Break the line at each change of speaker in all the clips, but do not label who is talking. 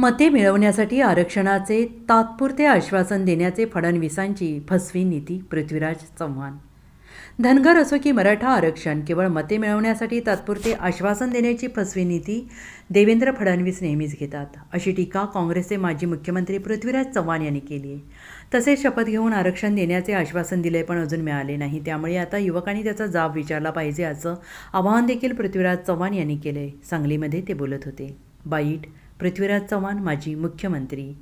मते मिळवण्यासाठी आरक्षणाचे तात्पुरते आश्वासन देण्याचे फडणवीसांची फसवी नीती पृथ्वीराज चव्हाण. धनगर असो की मराठा आरक्षण केवळ मते मिळवण्यासाठी तात्पुरते आश्वासन देण्याची फसवी नीती देवेंद्र फडणवीस नेहमीच घेतात अशी टीका काँग्रेसचे माजी मुख्यमंत्री पृथ्वीराज चव्हाण यांनी केली आहे. तसेच शपथ घेऊन आरक्षण देण्याचे आश्वासन दिले पण अजून मिळाले नाही त्यामुळे आता युवकांनी त्याचा जाब विचारला पाहिजे असं आवाहन देखील पृथ्वीराज चव्हाण यांनी केले सांगलीमध्ये ते बोलत होते. बाईट पृथ्वीराज चव्हाण माजी मुख्यमंत्री.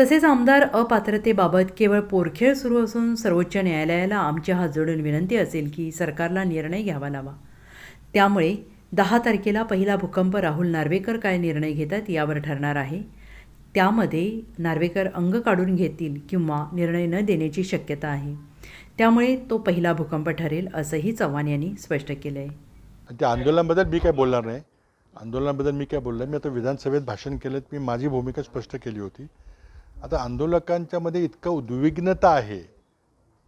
तसेच आमदार अपात्रतेबाबत केवळ पोरखेळ सुरू असून सर्वोच्च न्यायालयाला आमच्या हात जोडून विनंती असेल की सरकारला निर्णय घ्यावा लावा. त्यामुळे दहा तारखेला पहिला भूकंप राहुल नार्वेकर काय निर्णय घेतात यावर ठरणार आहे. त्यामध्ये नार्वेकर अंग काढून घेतील किंवा निर्णय न देण्याची शक्यता आहे. त्यामुळे तो पहिला भूकंप ठरेल असंही चव्हाण यांनी स्पष्ट केलं आहे
त्या आंदोलनाबद्दल मी काय बोलणार नाही. आंदोलनाबद्दल मी काय बोललं मी आता विधानसभेत भाषण केलं मी माझी भूमिका स्पष्ट केली होती. आता आंदोलकांच्यामध्ये इतकं उद्विग्नता आहे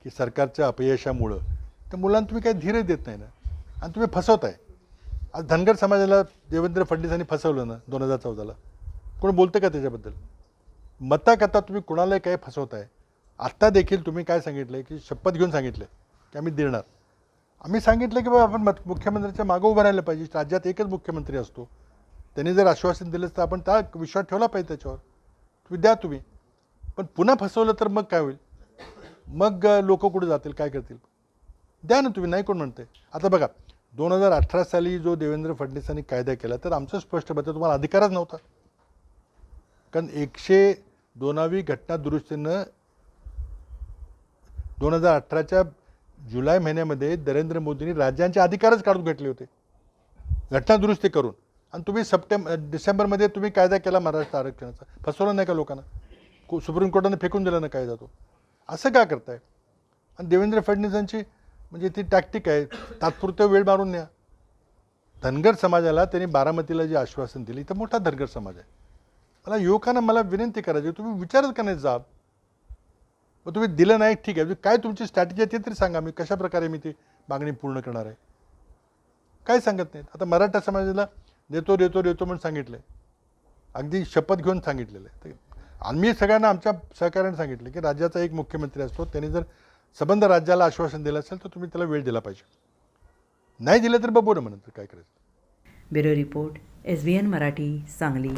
की सरकारच्या अपयशामुळं. तर मुलांना तुम्ही काही धीरे देत नाही ना. आणि तुम्ही फसवताय. आज धनगर समाजाला देवेंद्र फडणवीसांनी फसवलं ना दोन हजार चौदाला. कोण बोलतं का त्याच्याबद्दल? मताकथा तुम्ही कुणालाही काय फसवताय. आत्ता देखील तुम्ही काय सांगितलं की शपथ घेऊन सांगितलं की आम्ही देणार. आम्ही सांगितलं की बाबा आपण मत मुख्यमंत्र्यांच्या मागं उभं राहिलं पाहिजे. राज्यात एकच मुख्यमंत्री असतो. त्यांनी जर आश्वासन दिलं तर आपण त्या विश्वास ठेवला पाहिजे त्याच्यावर. तुम्ही द्या तुम्ही. पण पुन्हा फसवलं तर मग काय होईल? मग लोक कुठे जातील? काय करतील? द्या ना तुम्ही. नाही कोण म्हणते आता बघा दोन हजार अठरा साली जो देवेंद्र फडणवीसांनी कायदा केला तर आमचं स्पष्ट मत तुम्हाला अधिकारच नव्हता. कारण एकशे दोनावी घटना दुरुस्तीनं दोन हजार अठराच्या जुलै महिन्यामध्ये नरेंद्र मोदींनी राज्यांचे अधिकारच काढून घेतले होते. घटना दुरुस्ती करून. आणि तुम्ही सप्टेंबर डिसेंबरमध्ये तुम्ही कायदा केला महाराष्ट्र आरक्षणाचा. फसवलं नाही का लोकांना? सुप्रीम कोर्टाने फेकून दिला ना कायदा तो असं का करताय? आणि देवेंद्र फडणवीसांची म्हणजे ती टॅक्टिक आहे तात्पुरतं वेळ मारून न्या. धनगर समाजाला त्यांनी बारामतीला जे आश्वासन दिली इथं मोठा धनगर समाज आहे. मला युवकांना मला विनंती करायची तुम्ही विचारच का नाही जाब? मग तुम्ही दिलं नाही ठीक आहे. म्हणजे काय तुमची स्ट्रॅटेजी आहे ते तरी सांगा. मी कशा प्रकारे मी ती मागणी पूर्ण करणार आहे? काय सांगत नाहीत. आता मराठा समाजाला देतो देतो देतो म्हणून सांगितलं आहे अगदी शपथ घेऊन सांगितलेलं आहे. आम्ही सगळ्यांना आमच्या सहकार्याने सांगितलं की राज्याचा एक मुख्यमंत्री असतो. त्यांनी जर संबंध राज्याला आश्वासन दिलं असेल तर तुम्ही त्याला वेळ दिला पाहिजे. नाही दिलं तर बघू ना म्हणत काय करायचं?
Bureau report S B N Marathi Sangli.